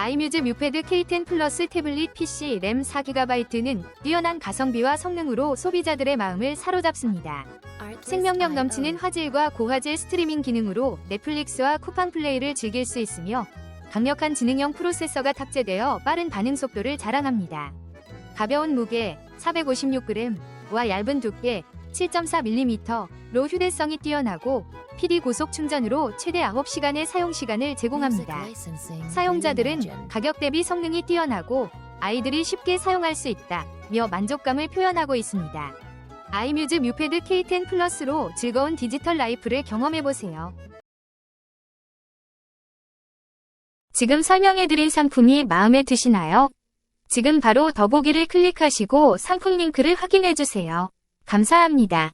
아이뮤즈 뮤패드 K10 플러스 태블릿 PC 램 4GB는 뛰어난 가성비와 성능으로 소비자들의 마음을 사로잡습니다. 생명력 넘치는 화질과 고화질 스트리밍 기능으로 넷플릭스와 쿠팡 플레이를 즐길 수 있으며 강력한 지능형 프로세서가 탑재되어 빠른 반응 속도를 자랑합니다. 가벼운 무게 456g와 얇은 두께 7.4mm로 휴대성이 뛰어나고 PD 고속 충전으로 최대 9시간의 사용 시간을 제공합니다. 사용자들은 가격 대비 성능이 뛰어나고 아이들이 쉽게 사용할 수 있다며 만족감을 표현하고 있습니다. 아이뮤즈 뮤패드 K10 플러스로 즐거운 디지털 라이프를 경험해보세요. 지금 설명해드린 상품이 마음에 드시나요? 지금 바로 더보기를 클릭하시고 상품 링크를 확인해주세요. 감사합니다.